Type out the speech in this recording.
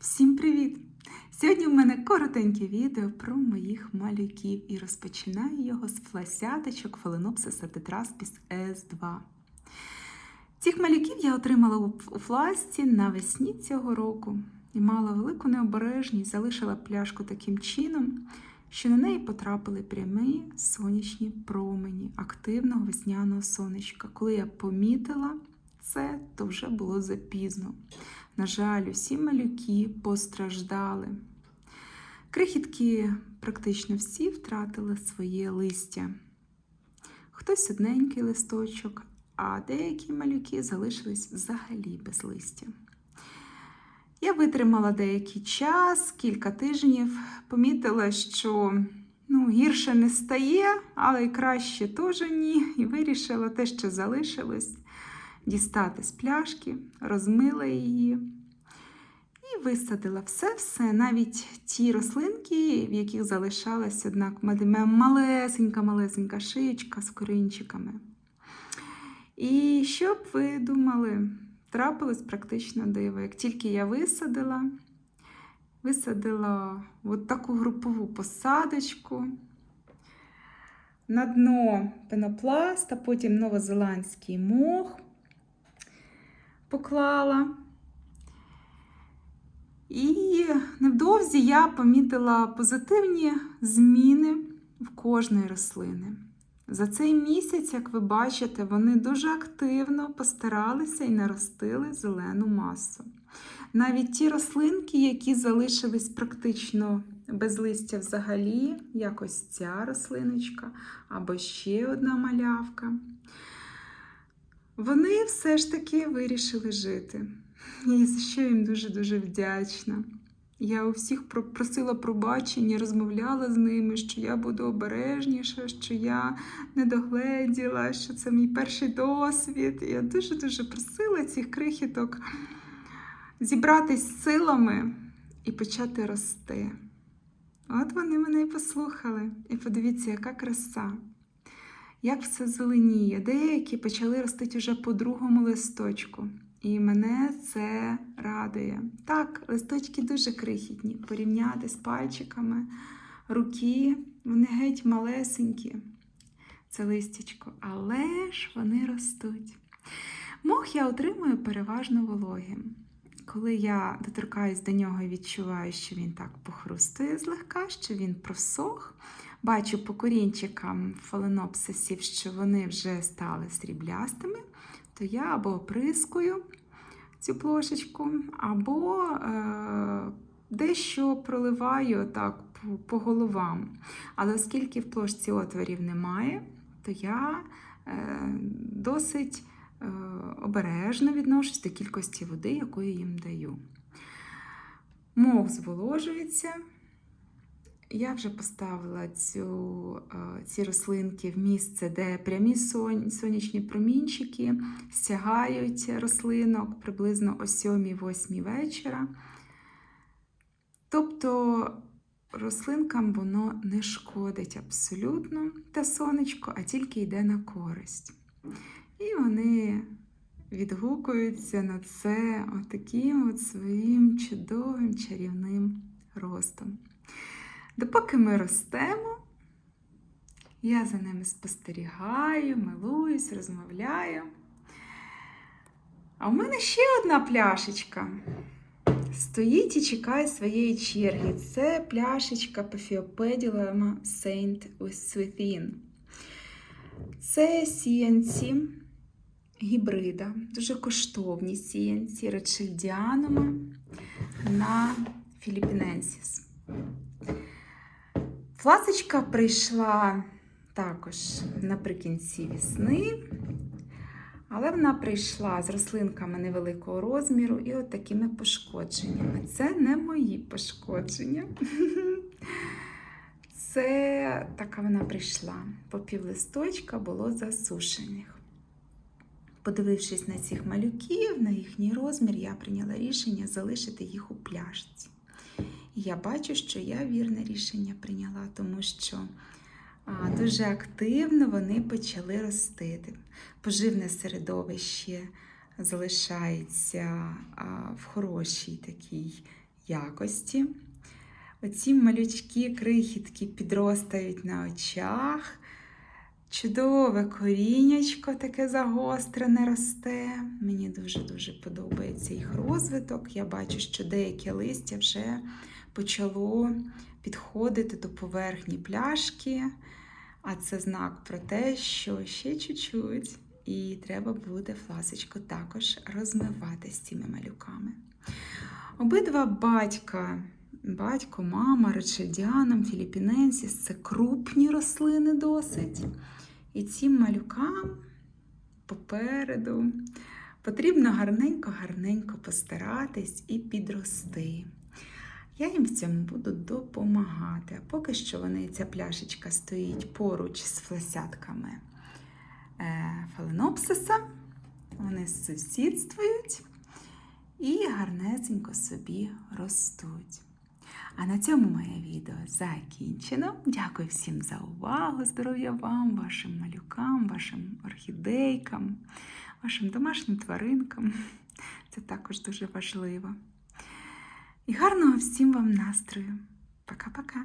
Всім привіт! Сьогодні в мене коротеньке відео про моїх малюків і розпочинаю його з фласяточок Phalaenopsis tetraspis S2. Цих малюків я отримала у фласці навесні цього року і мала велику необережність, залишила пляшку таким чином, що на неї потрапили прямі сонячні промені активного весняного сонечка. Коли я помітила це, то вже було запізно. На жаль, усі малюки постраждали. Крихітки практично всі втратили своє листя. Хтось одненький листочок, а деякі малюки залишились взагалі без листя. Я витримала деякий час, кілька тижнів, помітила, що ну, гірше не стає, але й краще теж ні. І вирішила те, що залишилось, дістати з пляшки, розмила її і висадила все-все, навіть ті рослинки, в яких залишалась одна малесенька-малесенька шиєчка з корінчиками. І що б ви думали, трапилось практично диво. Як тільки я висадила, висадила от таку групову посадочку. На дно пенопласт, а потім новозеландський мох поклала. І невдовзі я помітила позитивні зміни в кожної рослини. За цей місяць, як ви бачите, вони дуже активно постаралися і наростили зелену масу. Навіть ті рослинки, які залишились практично без листя взагалі, як ось ця рослиночка або ще одна малявка, вони все ж таки вирішили жити. І за що їм дуже-дуже вдячна. Я у всіх просила пробачення, розмовляла з ними, що я буду обережніша, що я не догледіла, що це мій перший досвід. Я дуже-дуже просила цих крихіток зібратись силами і почати рости. От вони мене і послухали. І подивіться, яка краса, як все зеленіє. Деякі почали ростити вже по другому листочку. І мене це радує. Так, листочки дуже крихітні. Порівняти з пальчиками руки, вони геть малесенькі. Це листячко, але ж вони ростуть. Мох я отримую переважно вологим. Коли я доторкаюсь до нього і відчуваю, що він так похрустує злегка, що він просох, бачу по корінчикам фаленопсисів, що вони вже стали сріблястими то я або оприскую цю плошечку, або е, дещо проливаю так по, головам. Але оскільки в плошці отворів немає, то я е, досить обережно відношусь до кількості води, яку я їм даю. Мох зволожується. Я вже поставила цю, ці рослинки в місце, де прямі сонячні промінчики стягають рослинок приблизно о 7-8 вечора. Тобто рослинкам воно не шкодить абсолютно те сонечко, а тільки йде на користь. І вони відгукуються на це отаким от своїм чудовим чарівним ростом. Допоки ми ростемо, я за ними спостерігаю, милуюсь, розмовляю. А в мене ще одна пляшечка. Стоїть і чекає своєї черги. Це пляшечка Paphiopedilema Saint Within. Це сіянці гібрида, дуже коштовні сіянці речельдіанума на Філіпіненсіс. Фласочка прийшла також наприкінці весни, але вона прийшла з рослинками невеликого розміру і от такими пошкодженнями. Це не мої пошкодження. Це така вона прийшла. По півлисточка було засушених. Подивившись на цих малюків, на їхній розмір, я прийняла рішення залишити їх у пляшці. І я бачу, що я вірне рішення прийняла, тому що дуже активно вони почали ростити. Поживне середовище залишається в хорошій такій якості. Оці малючки, крихітки підростають на очах. Чудове корінечко таке загострене росте. Мені дуже-дуже подобається їх розвиток. Я бачу, що деяке листя вже почало підходити до поверхні пляшки, а це знак про те, що ще чуть-чуть, і треба буде фласочку також розмивати з цими малюками. Обидва батька, батько, мама, речельдіаном, філіпіненсіс це крупні рослини досить. І цим малюкам попереду потрібно гарненько-гарненько постаратись і підрости. Я їм в цьому буду допомагати. А поки що вони, ця пляшечка стоїть поруч з флесятками е, фаленопсиса. Вони сусідствують і гарнесенько собі ростуть. А на цьому моє відео закінчено. Дякую всім за увагу, здоров'я вам, вашим малюкам, вашим орхідейкам, вашим домашнім тваринкам. Це також дуже важливо. І гарного всім вам настрою. Пока-пока!